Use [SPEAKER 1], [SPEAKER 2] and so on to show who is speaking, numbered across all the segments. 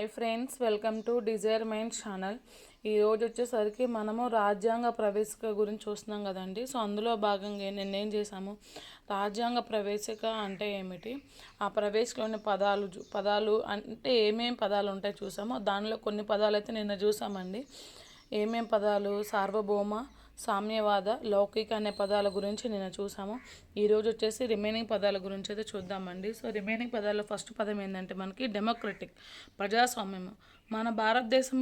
[SPEAKER 1] Hi friends welcome to desire mind channel. ఈరోజు వచ్చేసరికి మనము రాజ్యాంగ ప్రవేశిక గురించి చూస్తున్నాం కదండి. సో అందులో భాగంగా నేను చేశాము? రాజ్యాంగ ప్రవేశిక అంటే ఏమిటి? ఆ ప్రవేశికలోని పదాలు పదాలు అంటే ఏమేమి పదాలు ఉంటాయి చూసామో? దానిలో కొన్ని పదాలు అయితే నిన్న చూసామండి. ఏమేం పదాలు? సార్వభౌమ సామ్యవాద లౌకిక అనే పదాల గురించి నిన్న చూసాము. ఈరోజు వచ్చేసి రిమైనింగ్ పదాల గురించి అయితే చూద్దామండి. సో రిమైనింగ్ పదాల్లో ఫస్ట్ పదం ఏంటంటే మనకి డెమోక్రటిక్ ప్రజాస్వామ్యం మన భారతదేశం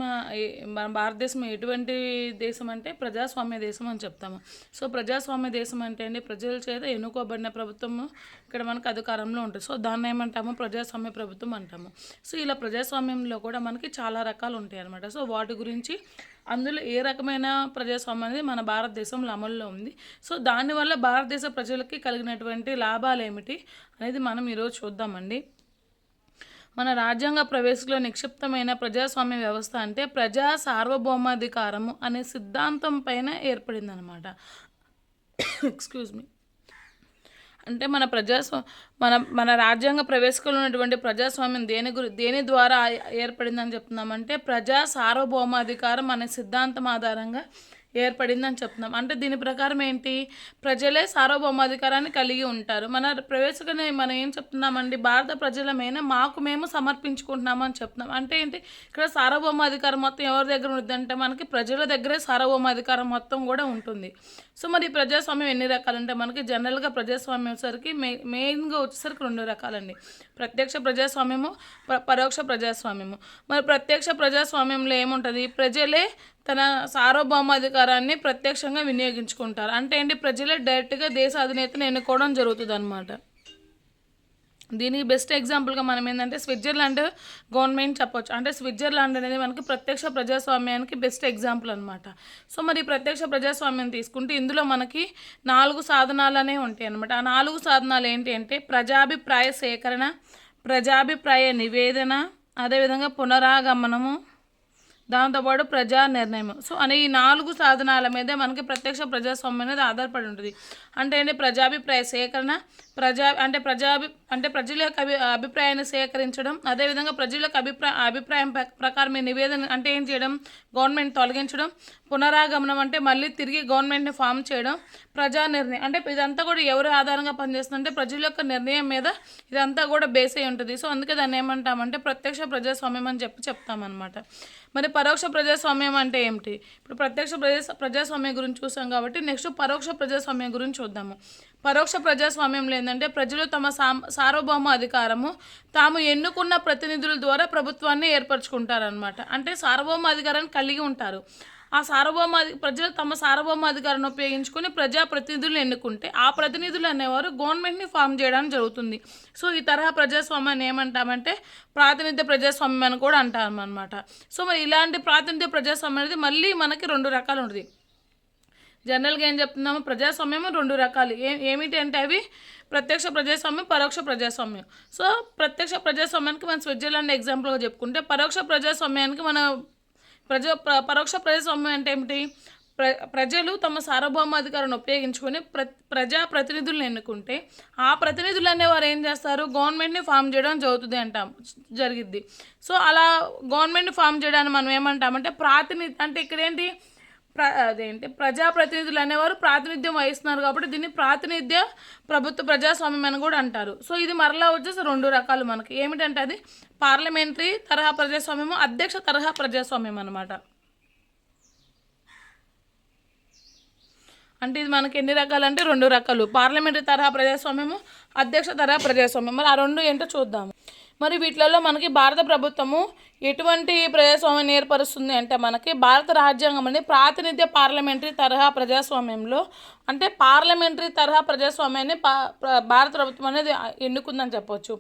[SPEAKER 1] మన భారతదేశం ఎటువంటి దేశం అంటే ప్రజాస్వామ్య దేశం అని చెప్తాము. సో ప్రజాస్వామ్య దేశం అంటే అండి ప్రజల చేత ఎన్నుకోబడిన ప్రభుత్వం ఇక్కడ మనకు అధికారంలో ఉంటుంది. సో దాన్ని ఏమంటాము? ప్రజాస్వామ్య ప్రభుత్వం అంటాము. సో ఇలా ప్రజాస్వామ్యంలో కూడా మనకి చాలా రకాలు ఉంటాయి అన్నమాట. సో వాటి గురించి అందులో ఏ రకమైన ప్రజాస్వామ్యం అనేది మన భారతదేశంలో అమల్లో ఉంది. సో దానివల్ల భారతదేశ ప్రజలకి కలిగినటువంటి లాభాలు ఏమిటి అనేది మనం ఈరోజు చూద్దామండి. మన రాజ్యాంగ ప్రవేశంలో నిక్షిప్తమైన ప్రజాస్వామ్య వ్యవస్థ అంటే ప్రజా సార్వభౌమాధికారము అనే సిద్ధాంతం పైన ఏర్పడిందనమాట ఎక్స్క్యూజ్ మీ అంటే మన ప్రజాస్వా మన మన రాజ్యాంగ ప్రవేశంలో ఉన్నటువంటి ప్రజాస్వామ్యం దేని గురి దేని ద్వారా ఏర్పడిందని చెప్తున్నామంటే ప్రజా సార్వభౌమాధికారం అనే సిద్ధాంతం ఆధారంగా ఏర్పడిందని చెప్తున్నాం. అంటే దీని ప్రకారం ఏంటి? ప్రజలే సార్వభౌమాధికారాన్ని కలిగి ఉంటారు. మన ప్రవేశకనే మనం ఏం చెప్తున్నామండి? భారత ప్రజలమైనా మాకు మేము సమర్పించుకుంటున్నామని చెప్తున్నాం. అంటే ఏంటి? ఇక్కడ సార్వభౌమాధికారం మొత్తం ఎవరి దగ్గర ఉంటుందంటే మనకి ప్రజల దగ్గరే సార్వభౌమాధికారం మొత్తం కూడా ఉంటుంది. సో మరి ఈ ప్రజాస్వామ్యం ఎన్ని రకాలంటే మనకి జనరల్గా ప్రజాస్వామ్యం సరికి మెయి మెయిన్గా వచ్చేసరికి రెండు రకాలండి. ప్రత్యక్ష ప్రజాస్వామ్యము ప- పరోక్ష ప్రజాస్వామ్యము. మరి ప్రత్యక్ష ప్రజాస్వామ్యంలో ఏముంటుంది? ప్రజలే తన సార్వభౌమాధికారాన్ని ప్రత్యక్షంగా వినియోగించుకుంటారు. అంటే ఏంటి? ప్రజలే డైరెక్ట్గా దేశ అధినేతను ఎన్నుకోవడం జరుగుతుంది అనమాట దీనికి బెస్ట్ ఎగ్జాంపుల్గా మనం ఏంటంటే స్విట్జర్లాండ్ గవర్నమెంట్ చెప్పొచ్చు. అంటే స్విట్జర్లాండ్ అనేది మనకి ప్రత్యక్ష ప్రజాస్వామ్యానికి బెస్ట్ ఎగ్జాంపుల్ అనమాట సో మరి ప్రత్యక్ష ప్రజాస్వామ్యం తీసుకుంటే ఇందులో మనకి నాలుగు సాధనాలు ఉంటాయి అనమాట ఆ నాలుగు సాధనాలు ఏంటి అంటే ప్రజాభిప్రాయ సేకరణ ప్రజాభిప్రాయ నివేదన అదేవిధంగా పునరాగమనము దాంతోపాటు ప్రజా నిర్ణయం సో అనే ఈ నాలుగు సాధనాల మీదే మనకి ప్రత్యక్ష ప్రజాస్వామ్యం అనేది ఆధారపడి ఉంటుంది. అంటే ఏంటి? ప్రజాభిప్రాయ సేకరణ ప్రజా అంటే ప్రజాభి అంటే ప్రజల యొక్క అభి అభిప్రాయాన్ని సేకరించడం అదేవిధంగా ప్రజల యొక్క అభిప్రాయ అభిప్రాయం ప్రకారం మీ నివేదన అంటే ఏం చేయడం గవర్నమెంట్ తొలగించడం పునరాగమనం అంటే మళ్ళీ తిరిగి గవర్నమెంట్ని ఫామ్ చేయడం ప్రజా నిర్ణయం అంటే ఇదంతా కూడా ఎవరు ఆధారంగా పనిచేస్తుందంటే ప్రజల యొక్క నిర్ణయం మీద ఇదంతా కూడా బేస్ అయి ఉంటుంది. సో అందుకే దాన్ని ఏమంటామంటే ప్రత్యక్ష ప్రజాస్వామ్యం అని చెప్పి చెప్తామన్నమాట. మరి పరోక్ష ప్రజాస్వామ్యం అంటే ఏమిటి? ఇప్పుడు ప్రత్యక్ష ప్రజా ప్రజాస్వామ్యం గురించి చూసాం కాబట్టి నెక్స్ట్ పరోక్ష ప్రజాస్వామ్యం గురించి చూద్దాము. పరోక్ష ప్రజాస్వామ్యంలో ఏంటంటే ప్రజలు తమ సా సార్వభౌమ అధికారము తాము ఎన్నుకున్న ప్రతినిధుల ద్వారా ప్రభుత్వాన్ని ఏర్పరచుకుంటారనమాట అంటే సార్వభౌమ అధికారాన్ని కలిగి ఉంటారు. ఆ సార్వభౌమ ప్రజలు తమ సార్వభౌమ అధికారాన్ని ఉపయోగించుకొని ప్రజా ప్రతినిధులను ఎన్నుకుంటే ఆ ప్రతినిధులు అనేవారు గవర్నమెంట్ని ఫామ్ చేయడానికి జరుగుతుంది. సో ఈ తరహా ప్రజాస్వామ్యాన్ని ఏమంటామంటే ప్రాతినిధ్య ప్రజాస్వామ్యం అని కూడా అంటామన్నమాట అనమాట సో మరి ఇలాంటి ప్రాతినిధ్య ప్రజాస్వామ్యం అనేది మళ్ళీ మనకి రెండు రకాలు ఉంటుంది. జనరల్గా ఏం చెప్తున్నాము ప్రజాస్వామ్యం రెండు రకాలు. ఏ ఏమిటి అంటే అవి ప్రత్యక్ష ప్రజాస్వామ్యం పరోక్ష ప్రజాస్వామ్యం. సో ప్రత్యక్ష ప్రజాస్వామ్యానికి మనం స్విట్జర్లాండ్ ఎగ్జాంపుల్గా చెప్పుకుంటే పరోక్ష ప్రజాస్వామ్యానికి మన ప్రజా ప్ర- పరోక్ష ప్రజాస్వామ్యం అంటే ఏమిటి? ప్ర ప్రజలు తమ సార్వభౌమాధికారాన్ని ఉపయోగించుకొని ప్ర ప్రజా ప్రతినిధులను ఎన్నుకుంటే ఆ ప్రతినిధులు అనేవారు ఏం చేస్తారు? గవర్నమెంట్ని ఫామ్ చేయడం జరుగుతుంది అంటాం జరిగిద్ది. సో అలా గవర్నమెంట్ని ఫామ్ చేయడానికి మనం ఏమంటామంటే ప్రాతినిధి అంటే ఇక్కడ ఏంటి ప్ర అదేంటి ప్రజాప్రతినిధులు అనేవారు ప్రాతినిధ్యం వహిస్తున్నారు కాబట్టి దీన్ని ప్రాతినిధ్య ప్రభుత్వ ప్రజాస్వామ్యం అని కూడా అంటారు. సో ఇది మరలా వచ్చేసి రెండు రకాలు మనకి. ఏమిటంటే అది పార్లమెంటరీ తరహా ప్రజాస్వామ్యము అధ్యక్ష తరహా ప్రజాస్వామ్యం అనమాట అంటే ఇది మనకి ఎన్ని రకాలు అంటే రెండు రకాలు. పార్లమెంటరీ తరహా ప్రజాస్వామ్యము అధ్యక్ష తరహా ప్రజాస్వామ్యం. మరి ఆ రెండు ఏంటో చూద్దాము. మరి వీటిలలో మనకి భారత ప్రభుత్వము ఎటువంటి ప్రజాస్వామ్యం ఏర్పరుస్తుంది అంటే మనకి భారత రాజ్యాంగం అనేది ప్రాతినిధ్య పార్లమెంటరీ తరహా ప్రజాస్వామ్యంలో అంటే పార్లమెంటరీ తరహా ప్రజాస్వామ్యాన్ని పా భారత ప్రభుత్వం అనేది ఎన్నుకుందని చెప్పొచ్చు.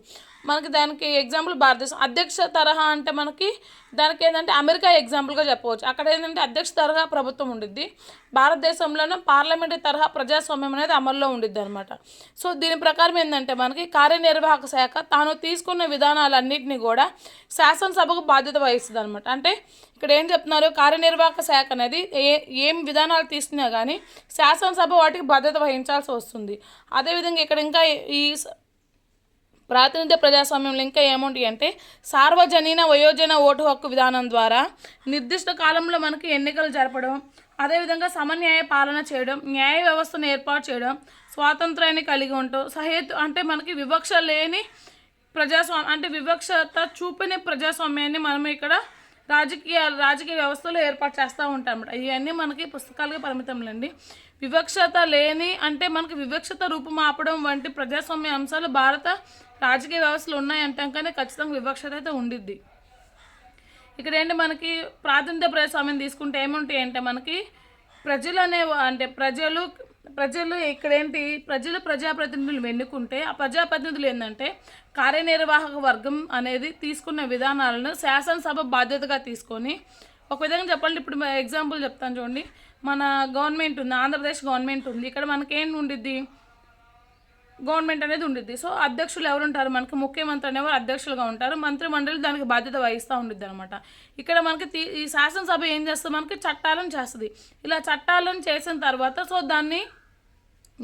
[SPEAKER 1] మనకి దానికి ఎగ్జాంపుల్ భారతదేశం. అధ్యక్ష తరహా అంటే మనకి దానికి ఏంటంటే అమెరికా ఎగ్జాంపుల్గా చెప్పవచ్చు. అక్కడ ఏంటంటే అధ్యక్ష తరహా ప్రభుత్వం ఉండిద్ది. భారతదేశంలోనే పార్లమెంటరీ తరహా ప్రజాస్వామ్యం అనేది అమల్లో ఉండిద్ది అనమాట సో దీని ప్రకారం ఏంటంటే మనకి కార్యనిర్వాహక శాఖ తాను తీసుకున్న విధానాలన్నింటినీ కూడా శాసనసభకు బాధ్యత వహిస్తుంది అనమాట అంటే ఇక్కడ ఏం చెప్తున్నారు? కార్యనిర్వాహక శాఖ అనేది ఏ ఏం విధానాలు తీసుకున్నా కానీ శాసనసభ వాటికి బాధ్యత వహించాల్సి వస్తుంది. అదేవిధంగా ఇక్కడ ఇంకా ఈ ప్రాతినిధ్య ప్రజాస్వామ్యంలో ఇంకా ఏముంటాయి అంటే సార్వజనీన వయోజన ఓటు హక్కు విధానం ద్వారా నిర్దిష్ట కాలంలో మనకి ఎన్నికలు జరపడం అదేవిధంగా సమన్యాయ పాలన చేయడం న్యాయ వ్యవస్థను ఏర్పాటు చేయడం స్వాతంత్రాన్ని కలిగి ఉండటం సహేతు అంటే మనకి వివక్ష లేని ప్రజాస్వామ్యం అంటే వివక్షత చూపిన ప్రజాస్వామ్యాన్ని మనం ఇక్కడ రాజకీయ రాజకీయ వ్యవస్థలో ఏర్పాటు చేస్తూ ఉంటాం అన్నమాట ఇవన్నీ మనకి పుస్తకాలుగా పరిమితంలండి వివక్షత లేని అంటే మనకి వివక్షత రూపుమాపడం వంటి ప్రజాస్వామ్య అంశాలు భారత రాజకీయ వ్యవస్థలు ఉన్నాయంటాం కానీ ఖచ్చితంగా వివక్షత అయితే ఉండిద్ది. ఇక్కడ ఏంటి మనకి ప్రాతినిధ్య ప్రజాస్వామ్యం తీసుకుంటే ఏముంటాయి అంటే మనకి ప్రజలు అనే అంటే ప్రజలు ప్రజలు ఇక్కడ ఏంటి ప్రజలు ప్రజాప్రతినిధులు ఎన్నుకుంటే ఆ ప్రజాప్రతినిధులు ఏంటంటే కార్యనిర్వాహక వర్గం అనేది తీసుకున్న విధానాలను శాసనసభ బాధ్యతగా తీసుకొని ఒక విధంగా చెప్పాలంటే ఇప్పుడు ఎగ్జాంపుల్ చెప్తాను చూడండి. మన గవర్నమెంట్ ఉంది ఆంధ్రప్రదేశ్ గవర్నమెంట్ ఉంది. ఇక్కడ మనకేం ఉండిద్ది? గవర్నమెంట్ అనేది ఉండిద్ది. సో అధ్యక్షులు ఎవరు ఉంటారు మనకి ముఖ్యమంత్రి అనేవారు అధ్యక్షులుగా ఉంటారు. మంత్రి మండలి దానికి బాధ్యత వహిస్తూ ఉండిద్ది అనమాట ఇక్కడ మనకి తీ- ఈ శాసనసభ ఏం చేస్తుంది? మనకి చట్టాలను చేస్తుంది. ఇలా చట్టాలను చేసిన తర్వాత సో దాన్ని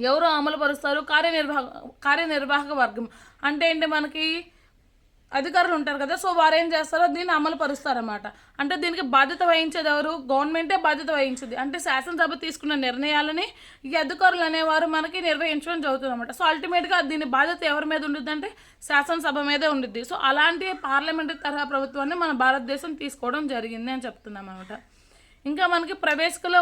[SPEAKER 1] ఎవరు అమలుపరుస్తారు? కార్యనిర్వాహక కార్యనిర్వాహక వర్గం. అంటే ఏంటి మనకి అధికారులు ఉంటారు కదా సో వారు ఏం చేస్తారో దీన్ని అమలు పరుస్తారన్నమాట. అంటే దీనికి బాధ్యత వహించేది ఎవరు? గవర్నమెంటే బాధ్యత వహించింది. అంటే శాసనసభ తీసుకున్న నిర్ణయాలని ఈ అధికారులు అనేవారు మనకి నిర్వహించడం జరుగుతుంది అనమాట సో అల్టిమేట్గా దీని బాధ్యత ఎవరి మీద ఉండిద్ది అంటే శాసనసభ మీదే ఉండిద్ది. సో అలాంటి పార్లమెంటరీ తరహా ప్రభుత్వాన్ని మన భారతదేశం తీసుకోవడం జరిగింది అని చెప్తున్నాం అనమాట ఇంకా మనకి ప్రవేశకులో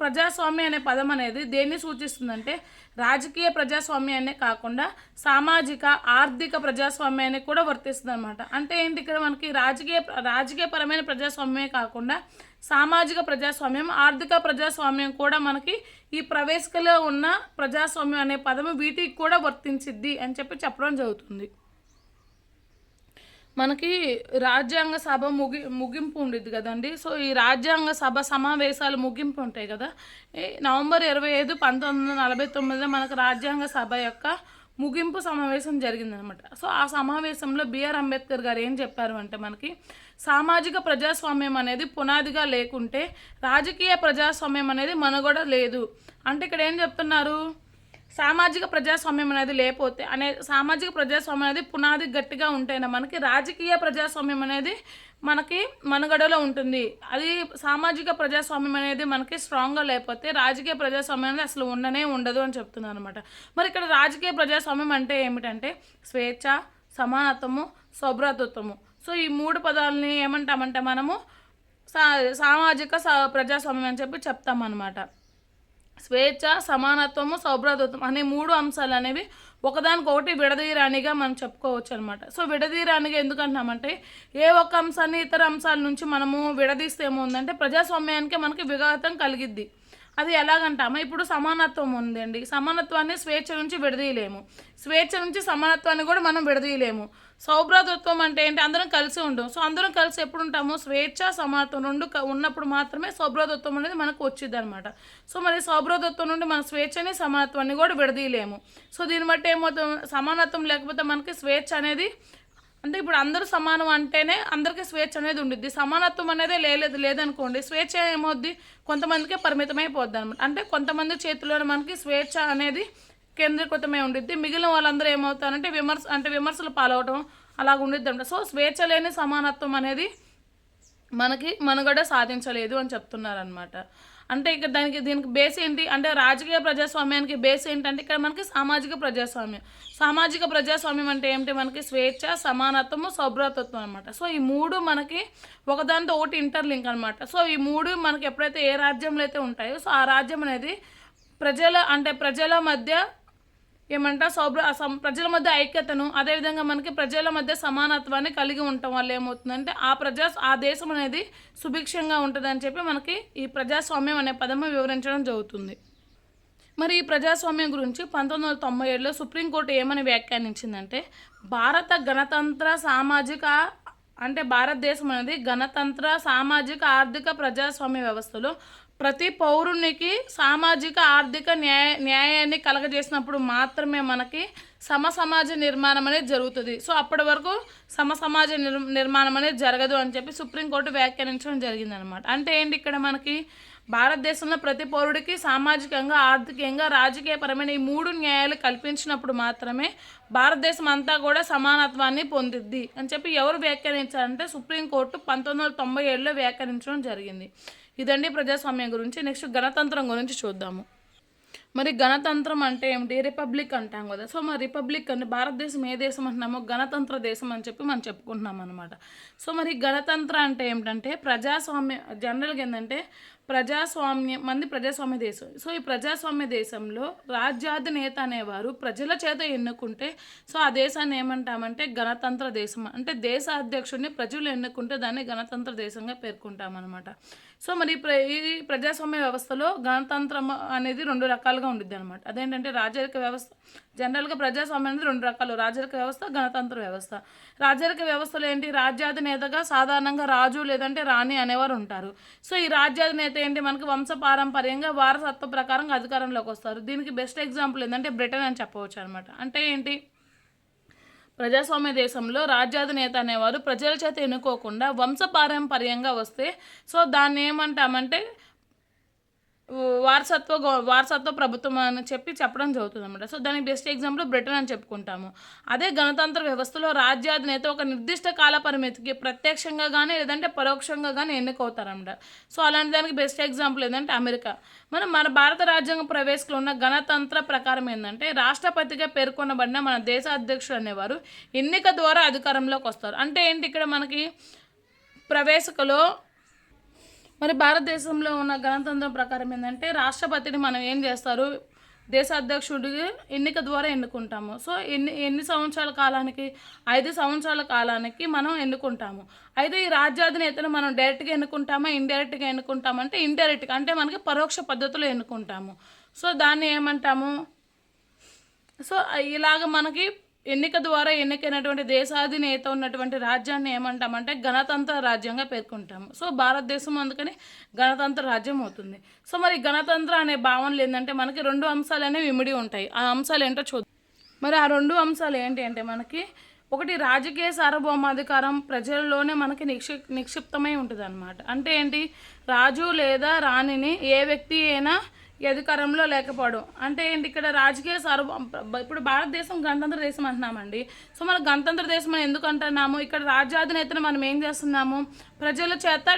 [SPEAKER 1] ప్రజాస్వామ్యం అనే పదం అనేది దేన్ని సూచిస్తుందంటే రాజకీయ ప్రజాస్వామ్యాన్ని కాకుండా సామాజిక ఆర్థిక ప్రజాస్వామ్యాన్ని కూడా వర్తిస్తుంది అనమాట అంటే ఏంటి ఇక్కడ మనకి రాజకీయ రాజకీయపరమైన ప్రజాస్వామ్యమే కాకుండా సామాజిక ప్రజాస్వామ్యం ఆర్థిక ప్రజాస్వామ్యం కూడా మనకి ఈ ప్రవేశకులో ఉన్న ప్రజాస్వామ్యం అనే పదము వీటికి కూడా వర్తించిద్ది అని చెప్పి చెప్పడం జరుగుతుంది. మనకి రాజ్యాంగ సభ ముగి ముగింపు ఉండిద్ది కదండి. సో ఈ రాజ్యాంగ సభ సమావేశాలు ముగింపు ఉంటాయి కదా. నవంబర్ ఇరవై ఐదు పంతొమ్మిది వందల నలభై తొమ్మిదిలో మనకు రాజ్యాంగ సభ యొక్క ముగింపు సమావేశం జరిగిందనమాట సో ఆ సమావేశంలో బిఆర్ అంబేద్కర్ గారు ఏం చెప్పారు అంటే మనకి సామాజిక ప్రజాస్వామ్యం అనేది పునాదిగా లేకుంటే రాజకీయ ప్రజాస్వామ్యం అనేది మనుగడ లేదు. అంటే ఇక్కడ ఏం చెప్తున్నారు? సామాజిక ప్రజాస్వామ్యం అనేది లేకపోతే అనే సామాజిక ప్రజాస్వామ్యం అనేది పునాది గట్టిగా ఉంటేనే మనకి రాజకీయ ప్రజాస్వామ్యం అనేది మనకి మనుగడలో ఉంటుంది. అది సామాజిక ప్రజాస్వామ్యం అనేది మనకి స్ట్రాంగ్గా లేకపోతే రాజకీయ ప్రజాస్వామ్యం అనేది అసలు ఉండనే ఉండదు అని చెప్తున్నాను అనమాట మరి ఇక్కడ రాజకీయ ప్రజాస్వామ్యం అంటే ఏమిటంటే స్వేచ్ఛ సమానత్వము సౌభ్రాతృత్వము. సో ఈ మూడు పదాలని ఏమంటామంటే మనము సా సామాజిక ప్రజాస్వామ్యం అని చెప్పి చెప్తామన్నమాట. స్వేచ్ఛ సమానత్వము సౌభ్రదత్వం అనే మూడు అంశాలు అనేవి ఒకదానికొకటి విడదీయరానిగా మనం చెప్పుకోవచ్చు అనమాట సో విడదీయరానిగా ఎందుకంటున్నామంటే ఏ ఒక్క అంశాన్ని ఇతర అంశాల నుంచి మనము విడదీస్తే ఏముందంటే ప్రజాస్వామ్యానికి మనకి విఘాతం కలిగిద్ది. అది ఎలాగంటామా? ఇప్పుడు సమానత్వం ఉందండి. సమానత్వాన్ని స్వేచ్ఛ నుంచి విడదీయలేము. స్వేచ్ఛ నుంచి సమానత్వాన్ని కూడా మనం విడదీయలేము. సౌభ్రాతృత్వం అంటే ఏంటి? అందరం కలిసి ఉంటాం సో అందరం కలిసి ఎప్పుడు ఉంటాము స్వేచ్ఛ సమానత్వం రెండు ఉన్నప్పుడు మాత్రమే సౌభ్రాతృత్వం అనేది మనకు వచ్చింది అనమాట సో మరి సౌభ్రాతృత్వం నుండి మన స్వేచ్ఛని సమానత్వాన్ని కూడా విడదీయలేము. సో దీన్ని బట్టి ఏమవుతుంది? సమానత్వం లేకపోతే మనకి స్వేచ్ఛ అనేది అంటే ఇప్పుడు అందరూ సమానం అంటేనే అందరికీ స్వేచ్ఛ అనేది ఉండిద్ది. సమానత్వం అనేది లేదు లేదనుకోండి స్వేచ్ఛ ఏమవుద్ది కొంతమందికే పరిమితమైపోద్ది అనమాట అంటే కొంతమంది చేతిలోనే మనకి స్వేచ్ఛ అనేది కేంద్రీకృతమై ఉండిద్ది. మిగిలిన వాళ్ళందరూ ఏమవుతారంటే విమర్శ అంటే విమర్శలు పాలవడం అలాగ ఉండిద్ది అనమాట సో స్వేచ్ఛ లేని సమానత్వం అనేది మనకి మనుగడ సాధించలేదు అని చెప్తున్నారు అనమాట అంటే ఇక్కడ దానికి దీనికి బేస్ ఏంటి? అంటే రాజకీయ ప్రజాస్వామ్యానికి బేస్ ఏంటంటే ఇక్కడ మనకి సామాజిక ప్రజాస్వామ్యం. సామాజిక ప్రజాస్వామ్యం అంటే ఏమిటి? మనకి స్వేచ్ఛ సమానత్వము సౌభ్రతత్వం అనమాట సో ఈ మూడు మనకి ఒకదానితో ఒకటి ఇంటర్లింక్ అనమాట సో ఈ మూడు మనకి ఎప్పుడైతే ఏ రాజ్యంలో అయితే ఉంటాయో సో ఆ రాజ్యం అనేది ప్రజల అంటే ప్రజల మధ్య ఏమంటా సౌభ్ర ప్రజల మధ్య ఐక్యతను అదేవిధంగా మనకి ప్రజల మధ్య సమానత్వాన్ని కలిగి ఉండటం వల్ల ఏమవుతుందంటే ఆ ప్రజా ఆ దేశం అనేది సుభిక్షంగా ఉంటుందని చెప్పి మనకి ఈ ప్రజాస్వామ్యం అనే పదము వివరించడం జరుగుతుంది. మరి ఈ ప్రజాస్వామ్యం గురించి పంతొమ్మిది వందల తొంభై ఏడులో సుప్రీంకోర్టు ఏమని వ్యాఖ్యానించిందంటే భారత గణతంత్ర సామాజిక అంటే భారతదేశం అనేది గణతంత్ర సామాజిక ఆర్థిక ప్రజాస్వామ్య వ్యవస్థలో ప్రతి పౌరునికి సామాజిక ఆర్థిక న్యాయ న్యాయాన్ని కలగజేసినప్పుడు మాత్రమే మనకి సమ సమాజ నిర్మాణం అనేది జరుగుతుంది. సో అప్పటి వరకు సమ సమాజ నిర్ నిర్మాణం అనేది జరగదు అని చెప్పి సుప్రీంకోర్టు వ్యాఖ్యానించడం జరిగిందనమాట అంటే ఏంటి ఇక్కడ మనకి భారతదేశంలో ప్రతి పౌరుడికి సామాజికంగా ఆర్థికంగా రాజకీయపరమైన ఈ మూడు న్యాయాలు కల్పించినప్పుడు మాత్రమే భారతదేశం అంతా కూడా సమానత్వాన్ని పొందిద్ది అని చెప్పి ఎవరు వ్యాఖ్యానించారంటే సుప్రీంకోర్టు పంతొమ్మిది వందల తొంభై ఏడులో వ్యాఖ్యానించడం జరిగింది. ఇదండి ప్రజాస్వామ్యం గురించి. నెక్స్ట్ గణతంత్రం గురించి చూద్దాము. మరి గణతంత్రం అంటే ఏమిటి? రిపబ్లిక్ అంటాం కదా. సో మరి రిపబ్లిక్ అంటే భారతదేశం ఏ దేశం అంటున్నామో గణతంత్ర దేశం అని చెప్పి మనం చెప్పుకుంటున్నాం అనమాట సో మరి గణతంత్ర అంటే ఏమిటంటే ప్రజాస్వామ్య జనరల్గా ఏంటంటే ప్రజాస్వామ్యం మంది ప్రజాస్వామ్య దేశం. సో ఈ ప్రజాస్వామ్య దేశంలో రాజ్యాధినేత అనేవారు ప్రజల చేత ఎన్నుకుంటే సో ఆ దేశాన్ని ఏమంటామంటే గణతంత్ర దేశం. అంటే దేశ అధ్యక్షుడిని ప్రజలు ఎన్నుకుంటే దాన్ని గణతంత్ర దేశంగా పేర్కొంటామన్నమాట. సో మరి ప్ర ఈ ప్రజాస్వామ్య వ్యవస్థలో గణతంత్రం అనేది రెండు రకాలుగా ఉండిద్ది అనమాట అదేంటంటే రాజరిక వ్యవస్థ జనరల్గా ప్రజాస్వామ్యం అనేది రెండు రకాలు. రాజరిక వ్యవస్థ గణతంత్ర వ్యవస్థ. రాజరిక వ్యవస్థలో ఏంటి? రాజ్యాధినేతగా సాధారణంగా రాజు లేదంటే రాణి అనేవారు ఉంటారు. సో ఈ రాజ్యాధినేత ఏంటి? మనకి వంశ పారంపర్యంగా వారసత్వ ప్రకారంగా అధికారంలోకి వస్తారు. దీనికి బెస్ట్ ఎగ్జాంపుల్ ఏంటంటే బ్రిటన్ అని చెప్పవచ్చు అనమాట అంటే ఏంటి? ప్రజాస్వామ్య దేశంలో రాజ్యాధినేత అనేవారు ప్రజల చేత ఎన్నుకోకుండా వంశపారంపర్యంగా వస్తే సో దాన్ని ఏమంటామంటే వారసత్వ వారసత్వ ప్రభుత్వం అని చెప్పి చెప్పడం జరుగుతుంది అనమాట సో దానికి బెస్ట్ ఎగ్జాంపుల్ బ్రిటన్ అని చెప్పుకుంటాము. అదే గణతంత్ర వ్యవస్థలో రాజ్యాధినేత ఒక నిర్దిష్ట కాల పరిమితికి ప్రత్యక్షంగా కానీ లేదంటే పరోక్షంగా కానీ ఎన్నుకవుతారన్నమాట సో అలాంటి దానికి బెస్ట్ ఎగ్జాంపుల్ ఏంటంటే అమెరికా. మనం మన భారత రాజ్యాంగ ప్రవేశంలో ఉన్న గణతంత్ర ప్రకారం ఏంటంటే రాష్ట్రపతిగా పేర్కొనబడిన మన దేశ అధ్యక్షుడు అనేవారు ఎన్నిక ద్వారా అధికారంలోకి వస్తారు. అంటే ఏంటి ఇక్కడ మనకి ప్రవేశకలో మరి భారతదేశంలో ఉన్న గణతంత్రం ప్రకారం ఏంటంటే రాష్ట్రపతిని మనం ఏం చేస్తారు? దేశ అధ్యక్షుడికి ఎన్నిక ద్వారా ఎన్నుకుంటాము. సో ఎన్ని ఎన్ని సంవత్సరాల కాలానికి ఐదు సంవత్సరాల కాలానికి మనం ఎన్నుకుంటాము. అయితే ఈ రాజ్యాధినేతను మనం డైరెక్ట్గా ఎన్నుకుంటామా ఇండైరెక్ట్గా ఎన్నుకుంటామంటే ఇండైరెక్ట్గా అంటే మనకి పరోక్ష పద్ధతిలో ఎన్నుకుంటాము. సో దాన్ని ఏమంటాము? సో ఇలాగ మనకి ఎన్నిక ద్వారా ఎన్నికైనటువంటి దేశాధినేత ఉన్నటువంటి రాజ్యాన్ని ఏమంటామంటే గణతంత్ర రాజ్యంగా పేర్కొంటాము. సో భారతదేశం అందుకని గణతంత్ర రాజ్యం అవుతుంది. సో మరి గణతంత్ర అనే భావనలు ఏంటంటే మనకి రెండు అంశాలు అనేవి ఇమిడి ఉంటాయి. ఆ అంశాలు ఏంటో చూద్దాం. మరి ఆ రెండు అంశాలు ఏంటి అంటే మనకి ఒకటి రాజకీయ సార్వభౌమాధికారం ప్రజల్లోనే మనకి నిక్షి నిక్షిప్తమై ఉంటుంది అనమాట అంటే ఏంటి? రాజు లేదా రాణిని ఏ వ్యక్తి అయినా ఈ అధికారంలో లేకపోవడం. అంటే ఏంటి ఇక్కడ రాజకీయ సార్వ ఇప్పుడు భారతదేశం గణతంత్ర దేశం అంటున్నామండి. సో మన గణతంత్ర దేశం అని ఎందుకు అంటున్నాము? ఇక్కడ రాజ్యాధినేతను మనం ఏం చేస్తున్నాము? ప్రజల చేత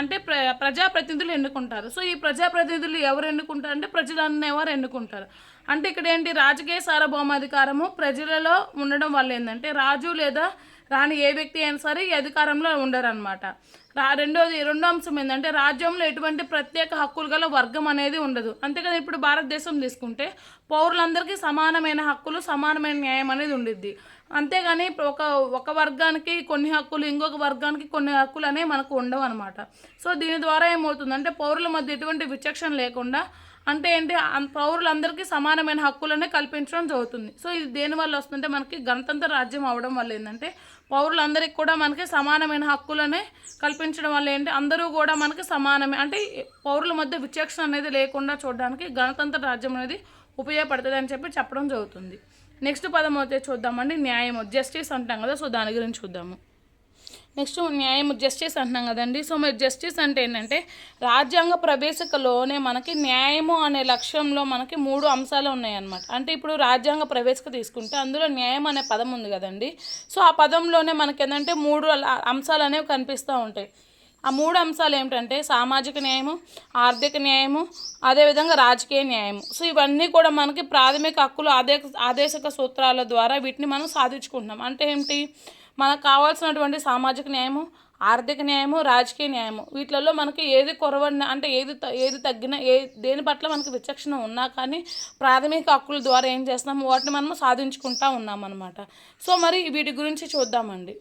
[SPEAKER 1] అంటే ప్ర ప్రజాప్రతినిధులు ఎన్నుకుంటారు. సో ఈ ప్రజాప్రతినిధులు ఎవరు ఎన్నుకుంటారు? అంటే ప్రజలు అనేవారు ఎన్నుకుంటారు? అంటే ఇక్కడ ఏంటి రాజకీయ సార్వభౌమాధికారము ప్రజలలో ఉండడం వల్ల ఏంటంటే రాజు లేదా రాని ఏ వ్యక్తి అయినా సరే ఈ అధికారంలో ఉండరనమాట రా రెండోది రెండో అంశం ఏంటంటే రాజ్యంలో ఎటువంటి ప్రత్యేక హక్కులు గల వర్గం అనేది ఉండదు. అంతేకాదు ఇప్పుడు భారతదేశం తీసుకుంటే పౌరులందరికీ సమానమైన హక్కులు సమానమైన న్యాయం అనేది ఉండిద్ది. అంతేగాని ఇప్పుడు ఒక ఒక వర్గానికి కొన్ని హక్కులు ఇంకొక వర్గానికి కొన్ని హక్కులు అనేవి మనకు ఉండవు అనమాట సో దీని ద్వారా ఏమవుతుందంటే పౌరుల మధ్య ఎటువంటి విచక్షణ లేకుండా అంటే ఏంటి? అన్- పౌరులందరికీ సమానమైన హక్కులనే కల్పించడం జరుగుతుంది. సో ఇది దేని వల్ల వస్తుందంటే మనకి గణతంత్ర రాజ్యం అవడం వల్ల ఏంటంటే పౌరులందరికీ కూడా మనకి సమానమైన హక్కులనే కల్పించడం వల్ల ఏంటి? అందరూ కూడా మనకి సమానమే. అంటే పౌరుల మధ్య విచక్షణ అనేది లేకుండా చూడడానికి గణతంత్ర రాజ్యం అనేది ఉపయోగపడుతుంది అని చెప్పి చెప్పడం జరుగుతుంది. నెక్స్ట్ పదం అయితే చూద్దామండి. న్యాయము జస్టిస్ అంటాం కదా సో దాని గురించి చూద్దాము. నెక్స్ట్ న్యాయం జస్టిస్ అంటున్నాం కదండి. సో మరి జస్టిస్ అంటే ఏంటంటే రాజ్యాంగ ప్రవేశికలోనే మనకి న్యాయము అనే లక్ష్యంలో మనకి మూడు అంశాలు ఉన్నాయన్నమాట. అంటే ఇప్పుడు రాజ్యాంగ ప్రవేశిక తీసుకుంటే అందులో న్యాయం అనే పదం ఉంది కదండి. సో ఆ పదంలోనే మనకి ఏంటంటే మూడు అంశాలు అనేవి కనిపిస్తూ ఉంటాయి. ఆ మూడు అంశాలు ఏమిటంటే సామాజిక న్యాయము ఆర్థిక న్యాయము అదేవిధంగా రాజకీయ న్యాయము. సో ఇవన్నీ కూడా మనకి ప్రాథమిక హక్కులు ఆదే ఆదేశక సూత్రాల ద్వారా వీటిని మనం సాధించుకుంటున్నాం. అంటే ఏంటి మనకు కావాల్సినటువంటి సామాజిక న్యాయము ఆర్థిక న్యాయము రాజకీయ న్యాయము. వీటిలలో మనకి ఏది కొరవడిన అంటే ఏది త- ఏది తగ్గినా ఏ దేని పట్ల మనకి విచక్షణ ఉన్నా కానీ ప్రాథమిక హక్కుల ద్వారా ఏం చేస్తున్నాము వాటిని మనము సాధించుకుంటా ఉన్నామన్నమాట. సో మరి వీటి గురించి చూద్దామండి.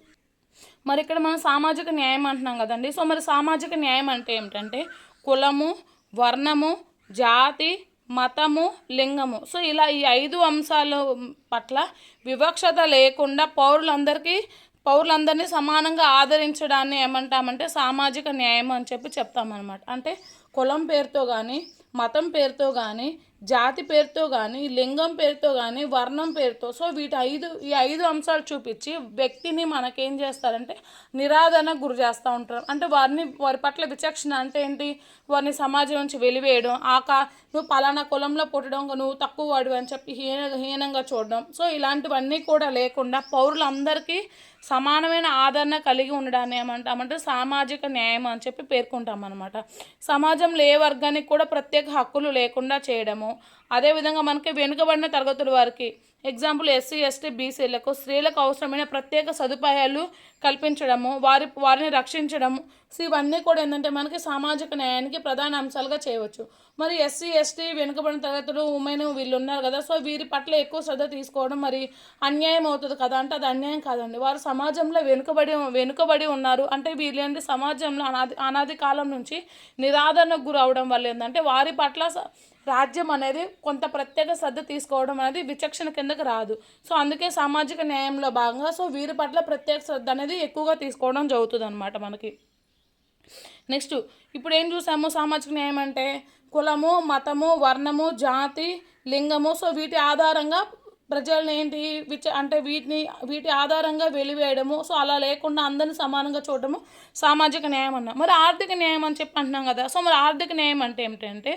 [SPEAKER 1] మరి ఇక్కడ మనం సామాజిక న్యాయం అంటున్నాం కదండి. సో మరి సామాజిక న్యాయం అంటే ఏమిటంటే కులము వర్ణము జాతి మతము లింగము. సో ఇలా ఈ ఐదు అంశాల పట్ల వివక్షత లేకుండా పౌరులందరికీ పౌరులందరినీ సమానంగా ఆదరించడాన్ని ఏమంటామంటే సామాజిక న్యాయం అని చెప్పి చెప్తామన్నమాట. అంటే కులం పేరుతో కానీ మతం పేరుతో కానీ జాతి పేరుతో కానీ లింగం పేరుతో కానీ వర్ణం పేరుతో సో వీటి ఐదు ఈ ఐదు అంశాలు చూపించి వ్యక్తిని మనకేం చేస్తారంటే నిరాదరణ గురి చేస్తూ ఉంటారు. అంటే వారిని వారి పట్ల విచక్షణ అంటే ఏంటి? వారిని సమాజం నుంచి వెలివేయడం ఆ కా నువ్వు పలానా కులంలో పుట్టడం నువ్వు తక్కువ వాడు అని చెప్పి హీన హీనంగా చూడడం. సో ఇలాంటివన్నీ కూడా లేకుండా పౌరులందరికీ సమానమైన ఆదరణ కలిగి ఉండడాన్ని ఏమంటామంటే సామాజిక న్యాయం అని చెప్పి పేర్కొంటాం అనమాట సమాజంలో ఏ వర్గానికి కూడా ప్రత్యేక హక్కులు లేకుండా చేయడము అదేవిధంగా మనకి వెనుకబడిన తరగతుల వారికి ఎగ్జాంపుల్ ఎస్సీ ఎస్టీ బీసీలకు స్త్రీలకు అవసరమైన ప్రత్యేక సదుపాయాలు కల్పించడము వారి వారిని రక్షించడము. సో ఇవన్నీ కూడా ఏంటంటే మనకి సామాజిక న్యాయానికి ప్రధాన అంశాలుగా చేయవచ్చు. మరి ఎస్సీ ఎస్టీ వెనుకబడిన తరగతులు ఉమెన్ వీళ్ళు ఉన్నారు కదా సో వీరి పట్ల ఎక్కువ శ్రద్ధ తీసుకోవడం మరి అన్యాయం అవుతుంది కదా అంటే అది అన్యాయం కాదండి. వారు సమాజంలో వెనుకబడి వెనుకబడి ఉన్నారు. అంటే వీళ్ళేంటి సమాజంలో అనాది అనాది కాలం నుంచి నిరాదరణకు గురవడం వల్ల ఏంటంటే వారి పట్ల స- రాజ్యం అనేది కొంత ప్రత్యేక శ్రద్ధ తీసుకోవడం అనేది విచక్షణ కిందకి రాదు. సో అందుకే సామాజిక న్యాయంలో భాగంగా సో వీరి పట్ల ప్రత్యేక శ్రద్ధ అనేది ఎక్కువగా తీసుకోవడం జరుగుతుంది అనమాట మనకి. నెక్స్ట్ ఇప్పుడు ఏం చూసాము? సామాజిక న్యాయం అంటే కులము మతము వర్ణము జాతి లింగము సో వీటి ఆధారంగా ప్రజల్ని ఏంటి విచ అంటే వీటిని వీటి ఆధారంగా వెలివేయడము సో అలా లేకుండా అందరిని సమానంగా చూడడము సామాజిక న్యాయం అన్నాం. మరి ఆర్థిక న్యాయం అని చెప్పి అంటున్నాం కదా సో మరి ఆర్థిక న్యాయం అంటే ఏమిటంటే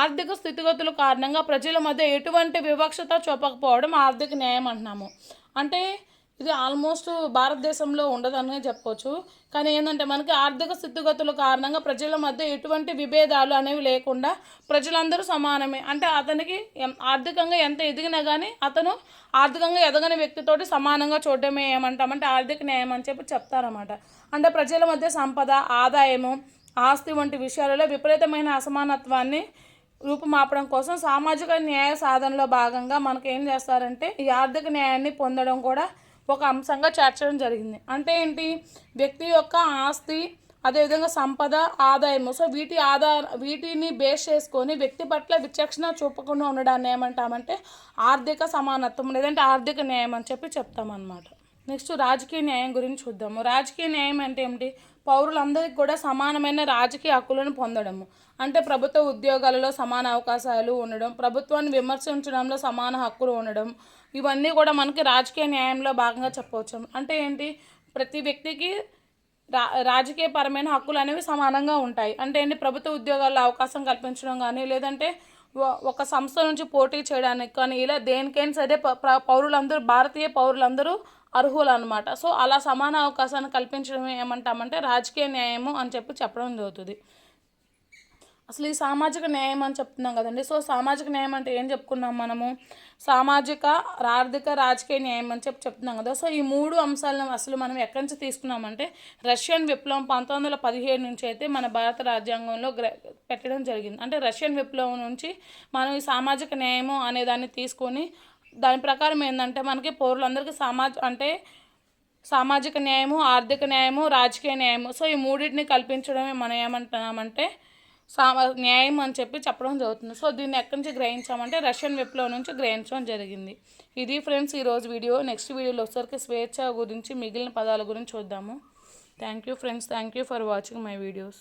[SPEAKER 1] ఆర్థిక స్థితిగతుల కారణంగా ప్రజల మధ్య ఎటువంటి వివక్షత చూపకపోవడం ఆర్థిక న్యాయం అంటున్నాము. అంటే ఇది ఆల్మోస్ట్ భారతదేశంలో ఉండదనే చెప్పొచ్చు. కానీ ఏంటంటే మనకి ఆర్థిక స్థితిగతుల కారణంగా ప్రజల మధ్య ఎటువంటి విభేదాలు అనేవి లేకుండా ప్రజలందరూ సమానమే. అంటే అతనికి ఆర్థికంగా ఎంత ఎదిగినా కానీ అతను ఆర్థికంగా ఎదగని వ్యక్తితోటి సమానంగా చూడడమే ఏమంటామంటే ఆర్థిక న్యాయం అని చెప్పి చెప్తారన్నమాట. అంటే ప్రజల మధ్య సంపద ఆదాయము ఆస్తి వంటి విషయాలలో విపరీతమైన అసమానత్వాన్ని రూపుమాపడం కోసం సామాజిక న్యాయ సాధనలో భాగంగా మనకి ఏం చేస్తారంటే ఈ ఆర్థిక న్యాయాన్ని పొందడం కూడా ఒక అంశంగా చేర్చడం జరిగింది. అంటే ఏంటి? వ్యక్తి యొక్క ఆస్తి అదేవిధంగా సంపద ఆదాయము. సో వీటి ఆధార వీటిని బేస్ చేసుకొని వ్యక్తి పట్ల విచక్షణ చూపకుండా ఉండడాన్ని ఏమంటామంటే ఆర్థిక సమానత్వం లేదంటే ఆర్థిక న్యాయం అని చెప్పి చెప్తామన్నమాట. నెక్స్ట్ రాజకీయ న్యాయం గురించి చూద్దాము. రాజకీయ న్యాయం అంటే ఏమిటి? పౌరులందరికీ కూడా సమానమైన రాజకీయ హక్కులను పొందడము. అంటే ప్రభుత్వ ఉద్యోగాలలో సమాన అవకాశాలు ఉండడం ప్రభుత్వాన్ని విమర్శించడంలో సమాన హక్కులు ఉండడం ఇవన్నీ కూడా మనకి రాజకీయ న్యాయంలో భాగంగా చెప్పవచ్చు. అంటే ఏంటి? ప్రతి వ్యక్తికి రా రాజకీయపరమైన హక్కులు అనేవి సమానంగా ఉంటాయి. అంటే ఏంటి? ప్రభుత్వ ఉద్యోగాల్లో అవకాశం కల్పించడం కానీ లేదంటే ఒక సంస్థ నుంచి పోటీ చేయడానికి కానీ ఇలా దేనికైనా సరే ప- పౌరులందరూ భారతీయ పౌరులందరూ అర్హులు అనమాట సో అలా సమాన అవకాశాన్ని కల్పించడం ఏమంటామంటే రాజకీయ న్యాయము అని చెప్పి చెప్పడం జరుగుతుంది. అసలు ఈ సామాజిక న్యాయం అని చెప్తున్నాం కదండి. సో సామాజిక న్యాయం అంటే ఏం చెప్పుకున్నాం మనము? సామాజిక ఆర్థిక రాజకీయ న్యాయం అని చెప్పి చెప్తున్నాం కదా. సో ఈ మూడు అంశాలను అసలు మనం ఎక్కడి నుంచి తీసుకున్నామంటే రష్యన్ విప్లవం పంతొమ్మిది వందల పదిహేడు నుంచి అయితే మన భారత రాజ్యాంగంలో పెట్టడం జరిగింది. అంటే రష్యన్ విప్లవం నుంచి మనం ఈ సామాజిక న్యాయము అనే దాన్ని తీసుకొని దాని ప్రకారం ఏంటంటే మనకి పౌరులందరికీ సమాజ అంటే సామాజిక న్యాయము ఆర్థిక న్యాయము రాజకీయ న్యాయము. సో ఈ మూడింటిని కల్పించడమే మనం ఏమంటున్నామంటే సామ న్యాయం అని చెప్పి చెప్పడం జరుగుతుంది. సో దీన్ని ఎక్కడి నుంచి గ్రహించామంటే రష్యన్ విప్లవం నుంచి గ్రహించడం జరిగింది. ఇది ఫ్రెండ్స్ ఈరోజు వీడియో. నెక్స్ట్ వీడియోలో వచ్చేసరికి స్వేచ్ఛ గురించి మిగిలిన పదాల గురించి చూద్దాము. Thank you friends. Thank you for watching my videos.